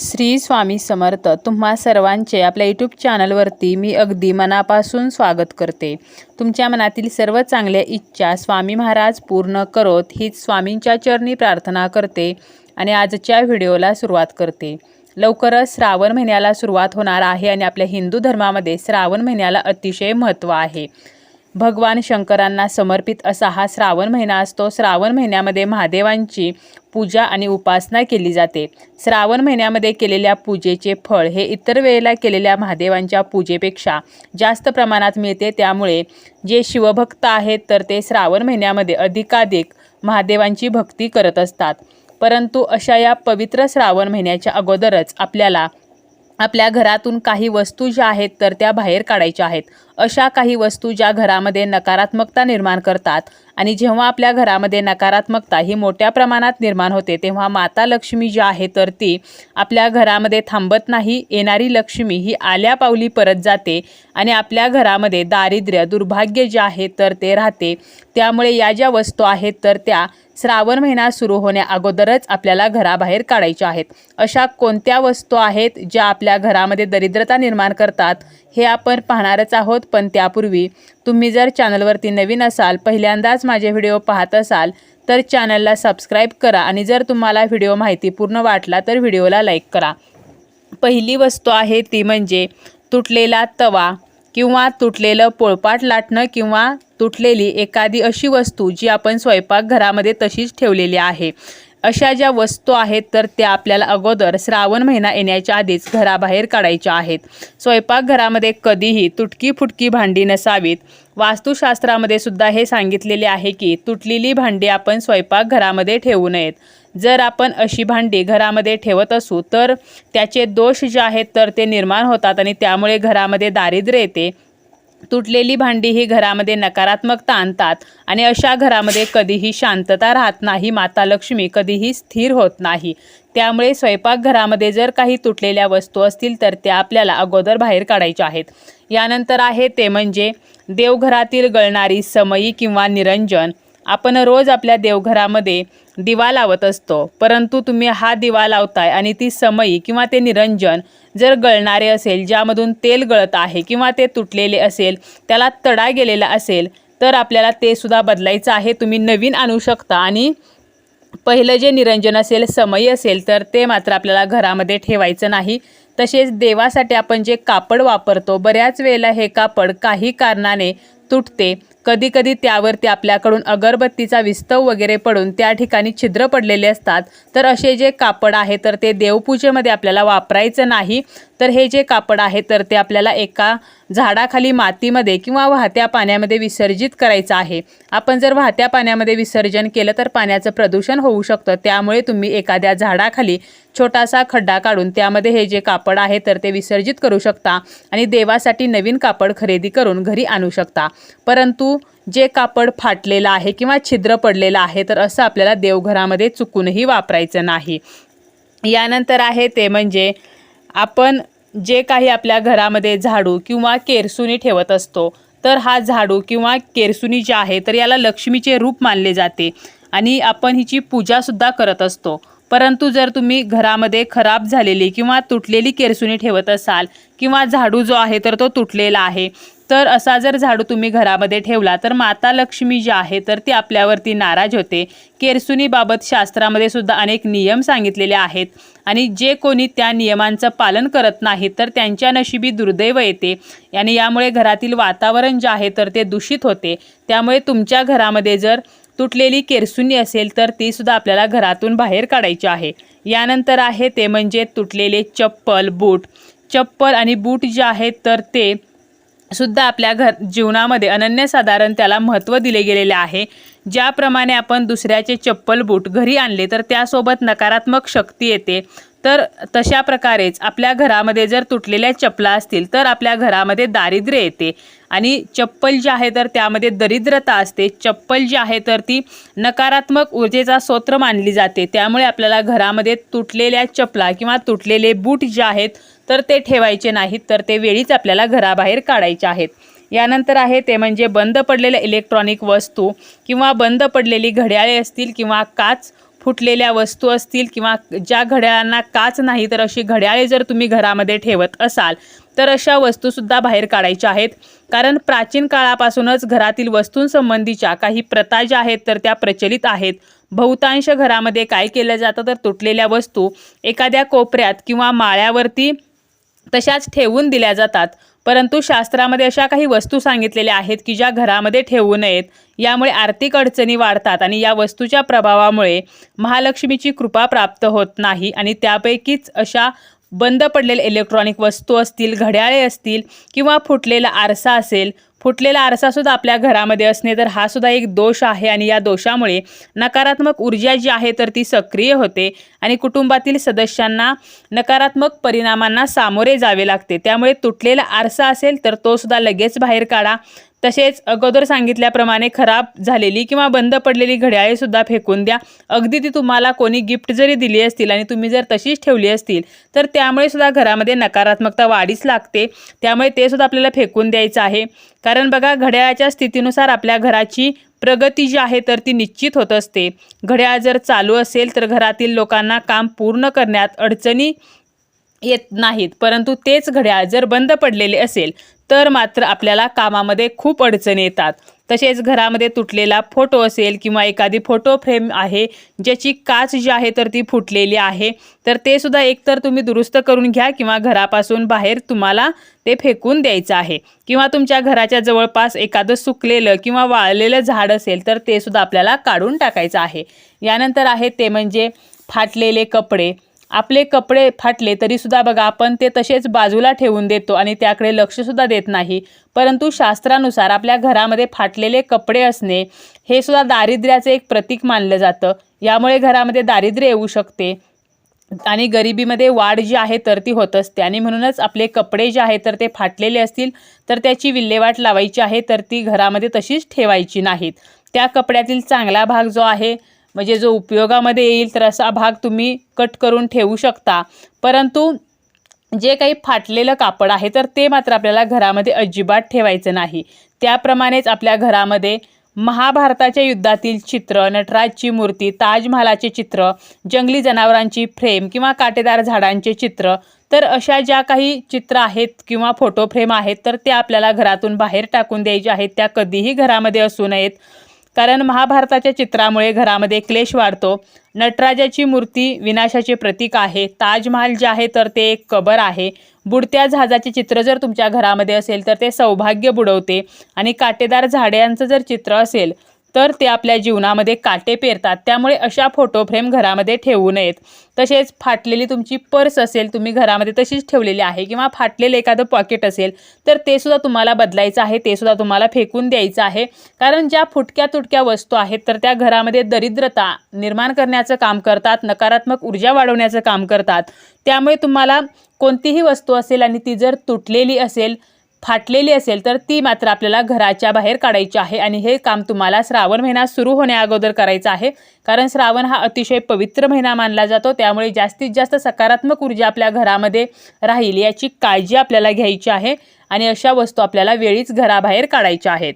श्री स्वामी समर्थ तुम्हा सर्वांचे आपल्या यूट्यूब चॅनलवरती मी अगदी मनापासून स्वागत करते. तुमच्या मनातील सर्व चांगल्या इच्छा स्वामी महाराज पूर्ण करोत हीच स्वामींच्या चरणी प्रार्थना करते आणि आजच्या व्हिडिओला सुरुवात करते. लवकरच श्रावण महिन्याला सुरुवात होणार आहे आणि आपल्या हिंदू धर्मामध्ये श्रावण महिन्याला अतिशय महत्त्व आहे. भगवान शंकरांना समर्पित असा हा श्रावण महिना असतो. श्रावण महिन्यामध्ये महादेवांची पूजा आणि उपासना केली जाते. श्रावण महिन्यामध्ये केलेल्या पूजेचे फळ हे इतर वेळेला केलेल्या महादेवांच्या पूजेपेक्षा जास्त प्रमाणात मिळते. त्यामुळे जे शिवभक्त आहेत तर ते श्रावण महिन्यामध्ये अधिकाधिक महादेवांची भक्ती करत असतात. परंतु अशा या पवित्र श्रावण महिन्याच्या अगोदरच आपल्याला आपल्या घरातून काही वस्तू ज्या आहेत तर त्या बाहेर काढायच्या आहेत. अशा काही वस्तू ज्या घरामध्ये नकारात्मकता निर्माण करतात आणि जेव्हा आपल्या घरामध्ये नकारात्मकता ही मोठ्या प्रमाणात निर्माण होते तेव्हा माता लक्ष्मी जी आहे तर ती आपल्या घरामध्ये थांबत नाही. येणारी लक्ष्मी ही आल्या पावली परत जाते आणि आपल्या घरामध्ये दारिद्र्य दुर्भाग्य जे आहे तर ते राहते. त्यामुळे या ज्या वस्तू आहेत तर त्या श्रावण महिना सुरू होण्या अगोदरच आपल्याला घराबाहेर काढायच्या आहेत. अशा कोणत्या वस्तू आहेत ज्या आपल्या घरामध्ये दरिद्रता निर्माण करतात? हे आपण पाहणारच आहोत पण त्यापूर्वी तुम्ही जर चॅनलवरती नवीन असाल पहिल्यांदाच माझे व्हिडिओ पाहत असाल तर चॅनलला सबस्क्राईब करा आणि जर तुम्हाला व्हिडिओ माहितीपूर्ण वाटला तर व्हिडिओला लाईक करा. पहिली वस्तू आहे ती म्हणजे तुटलेला तवा किंवा तुटलेलं पोळपाट लाटणं किंवा तुटलेली एखादी अशी वस्तू जी आपण स्वयंपाकघरामध्ये तशीच ठेवलेली आहे. अशा ज्या वस्तू आहेत तर त्या आपल्याला अगोदर श्रावण महिना येण्याच्या आधीच घराबाहेर काढायच्या आहेत. स्वयंपाकघरामध्ये कधीही तुटकी फुटकी भांडी नसावीत. वास्तुशास्त्रामध्ये सुद्धा हे सांगितलेले आहे की तुटलेली भांडी आपण स्वयंपाकघरामध्ये ठेवू नयेत. जर आपण अशी भांडी घरामध्ये ठेवत असू तर त्याचे दोष जे आहेत तर ते निर्माण होतात आणि त्यामुळे घरामध्ये दारिद्र्य येते. तुटलेली भांडी ही घरामध्ये नकारात्मकता आणतात आणि अशा घरामध्ये कधीही शांतता राहत नाही माता लक्ष्मी कधीही स्थिर होत नाही. त्यामुळे स्वयंपाकघरामध्ये जर काही तुटलेल्या वस्तू असतील तर त्या आपल्याला अगोदर बाहेर काढायच्या आहेत. यानंतर आहे ते म्हणजे देवघरातील गळणारी समयी किंवा निरंजन. आपण रोज आपल्या देवघरामध्ये दिवा लावत असतो. परंतु तुम्ही हा दिवा लावताय आणि ती समयी किंवा ते निरंजन जर गळणारे असेल ज्यामधून तेल गळत आहे किंवा ते तुटलेले असेल त्याला तडा गेलेला असेल तर आपल्याला ते सुद्धा बदलायचं आहे. तुम्ही नवीन आणू शकता आणि पहिलं जे निरंजन असेल समयी असेल तर ते मात्र आपल्याला घरामध्ये ठेवायचं नाही. तसेच देवासाठी आपण जे कापड वापरतो बऱ्याच वेळेला हे कापड काही कारणाने तुटते. कधी कधी त्यावरती आपल्याकडून अगरबत्तीचा विस्तव वगैरे पडून त्या ठिकाणी छिद्र पडलेले असतात. तर असे जे कापड आहे तर ते देवपूजेमध्ये आपल्याला वापरायचं नाही. तर हे जे कापड आहे तर ते आपल्याला एका झाडाखाली मातीमध्ये किंवा वाहत्या पाण्यामध्ये विसर्जित करायचं आहे. आपण जर वाहत्या पाण्यामध्ये विसर्जन केलं तर पाण्याचं प्रदूषण होऊ शकतं. त्यामुळे तुम्ही एखाद्या झाडाखाली छोटासा खड्डा काढून त्यामध्ये हे जे कापड आहे तर ते विसर्जित करू शकता आणि देवासाठी नवीन कापड खरेदी करून घरी आणू शकता. परंतु जे कापड फाटलेलं आहे किंवा छिद्र पडलेलं आहे तर असं आपल्याला देवघरामध्ये चुकूनही वापरायचं नाही. यानंतर आहे ते म्हणजे आपण जे काही आपल्या घरामध्ये झाडू किंवा केरसुनी ठेवत असतो तर हा झाडू किंवा केरसुनी जे आहे तर याला लक्ष्मीचे रूप मानले जाते आणि आपण हिची पूजासुद्धा करत असतो. परंतु जर तुम्ही घरामध्ये खराब झालेली किंवा तुटलेली केरसुनी ठेवत असाल किंवा झाडू जो आहे तर तो तुटलेला आहे. तर असा जर झाडू तुम्ही घरामध्ये ठेवला तर माता लक्ष्मी जी आहे तर ती आपल्यावरती नाराज होते. केरसुनीबाबत शास्त्रामध्ये सुद्धा अनेक नियम सांगितलेले आहेत. आणि जे कोणी त्या नियमांचं पालन करत नाही तर त्यांच्या नशिबी दुर्दैव येते. आणि यामुळे घरातील वातावरण जे आहे तर ते दूषित होते. त्यामुळे तुमच्या घरामध्ये जर तुटलेली केरसुनी असेल तर ती सुद्धा आपल्याला घरातून बाहेर काढायची आहे. यानंतर आहे ते म्हणजे तुटलेले चप्पल बूट. चप्पल आणि बूट जे आहेत तर ते सुद्धा आपल्या घर जीवनामध्ये अनन्यसाधारण त्याला महत्त्व दिले गेलेले आहे. ज्याप्रमाणे आपण दुसऱ्याचे चप्पल बूट घरी आणले तर त्यासोबत नकारात्मक शक्ती येते. तर तशा प्रकारेच आपल्या घरामध्ये जर तुटलेल्या चपला असतील तर आपल्या घरामध्ये दारिद्र्य येते. आणि चप्पल जे आहे तर त्यामध्ये दरिद्रता असते. चप्पल जी आहे तर ती नकारात्मक ऊर्जेचा स्रोत मानली जाते. त्यामुळे आपल्याला घरामध्ये तुटलेल्या चपला किंवा तुटलेले बूट जे आहेत तर ते ठेवायचे नाहीत तर ते वेळीच आपल्याला घराबाहेर काढायचे आहेत. यानंतर आहे ते म्हणजे बंद पडलेल्या इलेक्ट्रॉनिक वस्तू किंवा बंद पडलेली घड्याळे असतील किंवा काच फुटलेल्या वस्तू असतील किंवा ज्या घड्याळांना काच नाही तर अशी घड्याळे जर तुम्ही घरामध्ये ठेवत असाल तर अशा वस्तूसुद्धा बाहेर काढायच्या आहेत. कारण प्राचीन काळापासूनच घरातील वस्तूंसंबंधीच्या काही प्रथा ज्या आहेत तर त्या प्रचलित आहेत. बहुतांश घरामध्ये काय केलं जातं तर तुटलेल्या वस्तू एखाद्या कोपऱ्यात किंवा माळ्यावरती तशाच ठेवून दिल्या जातात. परंतु शास्त्रामध्ये अशा काही वस्तू सांगितलेल्या आहेत की ज्या घरामध्ये ठेवू नयेत. यामुळे आर्थिक अडचणी वाढतात आणि या वस्तूच्या प्रभावामुळे महालक्ष्मीची कृपा प्राप्त होत नाही आणि त्यापैकीच अशा बंद पडलेल्या इलेक्ट्रॉनिक वस्तू असतील घड्याळे असतील किंवा फुटलेला आरसा असेल फुटलेला आरसासुद्धा आपल्या घरामध्ये असणे तर हा सुद्धा एक दोष आहे. आणि या दोषामुळे नकारात्मक ऊर्जा जी आहे तर ती सक्रिय होते आणि कुटुंबातील सदस्यांना नकारात्मक परिणामांना सामोरे जावे लागते. त्यामुळे तुटलेला आरसा असेल तर तो सुद्धा लगेच बाहेर काढा. तसेच अगोदर सांगितल्याप्रमाणे खराब झालेली किंवा बंद पडलेली घड्याळे सुद्धा फेकून द्या. अगदी ती तुम्हाला कोणी गिफ्ट जरी दिली असतील आणि तुम्ही जर तशीच ठेवली असतील तर त्यामुळे सुद्धा घरामध्ये नकारात्मकता वाढीच लागते. त्यामुळे ते सुद्धा आपल्याला फेकून द्यायचं आहे. कारण बघा घड्याळाच्या स्थितीनुसार आपल्या घराची प्रगती जी आहे तर ती निश्चित होत असते. घड्याळ जर चालू असेल तर घरातील लोकांना काम पूर्ण करण्यात अडचणी येत नाहीत. परंतु तेच घड्याळ जर बंद पडलेले असेल तर मात्र आपल्याला कामामध्ये खूप अडचणी येतात. तसेच घरामध्ये तुटलेला फोटो असेल किंवा एखादी फोटो फ्रेम आहे ज्याची काच जी आहे तर ती फुटलेली आहे तर ते सुद्धा एकतर तुम्ही दुरुस्त करून घ्या किंवा घरापासून बाहेर तुम्हाला ते फेकून द्यायचं आहे. किंवा तुमच्या घराच्या जवळपास एखादं सुकलेलं किंवा वाळलेलं झाड असेल तर ते सुद्धा आपल्याला काढून टाकायचं आहे. यानंतर आहे ते म्हणजे फाटलेले कपडे आपले कपडे फाटले तरीसुद्धा बघा आपण ते तसेच बाजूला ठेवून देतो आणि त्याकडे लक्षसुद्धा देत नाही. परंतु शास्त्रानुसार आपल्या घरामध्ये फाटलेले कपडे असणे हे सुद्धा दारिद्र्याचे एक प्रतीक मानलं जातं. यामुळे घरामध्ये दारिद्र्य येऊ शकते आणि गरिबीमध्ये वाढ जी आहे तर ती होत असते. आणि म्हणूनच आपले कपडे जे आहे तर ते फाटलेले असतील तर त्याची विल्हेवाट लावायची आहे तर ती घरामध्ये तशीच ठेवायची नाहीत. त्या कपड्यातील चांगला भाग जो आहे म्हणजे जो उपयोगामध्ये येईल तर असा भाग तुम्ही कट करून ठेवू शकता. परंतु जे काही फाटलेलं कापड आहे तर ते मात्र आपल्याला घरामध्ये अजिबात ठेवायचं नाही. त्याप्रमाणेच आपल्या घरामध्ये महाभारताच्या युद्धातील चित्र नटराजची मूर्ती ताजमहालाचे चित्र जंगली जनावरांची फ्रेम किंवा काटेदार झाडांचे चित्र तर अशा ज्या काही चित्र आहेत किंवा फोटो फ्रेम आहेत तर त्या आपल्याला घरातून बाहेर टाकून द्यायच्या आहेत. त्या कधीही घरामध्ये असू नयेत. कारण महाभारताच्या चित्रामुळे घरामध्ये क्लेश वाढतो. नटराजाची मूर्ती विनाशाचे प्रतीक आहे. ताजमहाल जे आहे तर ते एक कबर आहे. बुडत्या जहाजाचे चित्र जर तुमच्या घरामध्ये असेल तर ते सौभाग्य बुडवते. आणि काटेदार झाड्यांचं जर चित्र असेल तर ते आपल्या जीवनामध्ये काटे पेरतात. त्यामुळे अशा फोटो फ्रेम घरामध्ये ठेवू नयेत. तसेच फाटलेली तुमची पर्स असेल तुम्ही घरामध्ये तशीच ठेवलेली आहे किंवा फाटलेलं एखादं पॉकेट असेल तर ते सुद्धा तुम्हाला बदलायचं आहे ते सुद्धा तुम्हाला फेकून द्यायचं आहे. कारण ज्या फुटक्या तुटक्या वस्तू आहेत तर त्या घरामध्ये दरिद्रता निर्माण करण्याचं काम करतात नकारात्मक ऊर्जा वाढवण्याचं काम करतात. त्यामुळे तुम्हाला कोणतीही वस्तू असेल आणि ती जर तुटलेली असेल फाटलेली असेल तर ती मात्र आपल्याला घराच्या बाहेर काढायची आहे आणि हे काम तुम्हाला श्रावण महिना सुरू होण्या अगोदर करायचं आहे. कारण श्रावण हा अतिशय पवित्र महिना मानला जातो. त्यामुळे जास्तीत जास्त सकारात्मक ऊर्जा आपल्या घरामध्ये राहील याची काळजी आपल्याला घ्यायची आहे आणि अशा वस्तू आपल्याला वेळीच घराबाहेर काढायच्या आहेत.